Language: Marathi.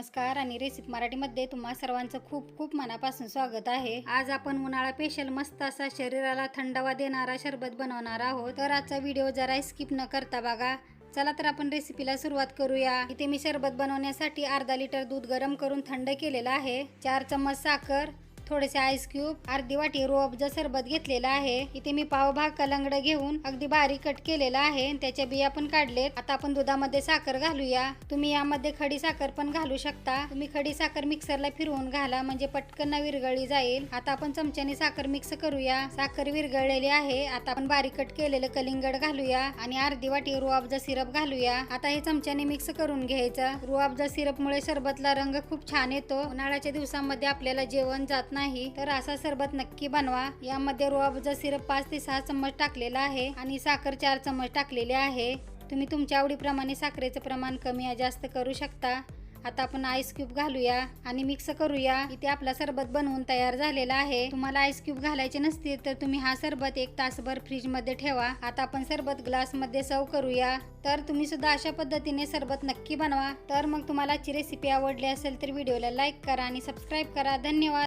नमस्कार आणि रेसिपी मराठीमध्ये तुम्हा सर्वांचं खूप खूप मनापासून स्वागत आहे. आज आपण उन्हाळा स्पेशल मस्त असा शरीराला थंडावा देणारा शरबत बनवणार आहोत. तर आजचा व्हिडिओ जरा स्किप न करता बघा. चला तर आपण रेसिपीला सुरुवात करूया. इथे मी शरबत बनवण्यासाठी अर्धा लिटर दूध गरम करून थंड केलेलं आहे. चार चम्मच साखर थोडेसे आईस क्यूब अर्धी वाटी रोअबजा सरबत घेतलेला आहे इथे मी पावभाग कलंगड घेऊन अगदी बारीक कट केलेला आहे. त्याच्या बिया पण काढलेत. आता आपण दुधामध्ये साखर घालूया. तुम्ही यामध्ये खडी साखर पण घालू शकता. तुम्ही खडी साखर मिक्सरला फिरवून घाला म्हणजे पटकन विरघळली जाईल. आता आपण चमच्याने साखर मिक्स करूया. साखर विरघळलेली आहे. आता आपण बारीक कट केलेलं कलिंगड घालूया. आणि अर्धी वाटी रुआबजा सिरप घालूया. आता हे चमच्याने मिक्स करून घ्यायचं. रुआबजा सिरपमुळे सरबतला रंग खूप छान येतो. उन्हाळ्याच्या दिवसामध्ये आपल्याला जेवण जात नाही. नाही तर असा सरबत नक्की बनवा. यामध्ये रुआबजा सिरप पाच ते सहा चम्मच टाकलेला आहे आणि साखर चार चम्मच टाकलेले आहे. तुम्ही तुमच्या आवडीप्रमाणे साखरेचं प्रमाण कमी या जास्त करू शकता. आता आपण आईस क्यूब घालूया आणि मिक्स करूया. इथे आपला सरबत बनवून तयार झालेला आहे. तुम्हाला आईस क्यूब घालायचे नसतील तर तुम्ही हा सरबत एक तासभर फ्रीजमध्ये ठेवा. आता आपण सरबत ग्लासमध्ये सर्व करूया. तर तुम्ही सुद्धा अशा पद्धतीने सरबत नक्की बनवा. तर मग तुम्हाला ची रेसिपी आवडली असेल तर व्हिडिओला लाईक करा आणि सबस्क्राईब करा. धन्यवाद!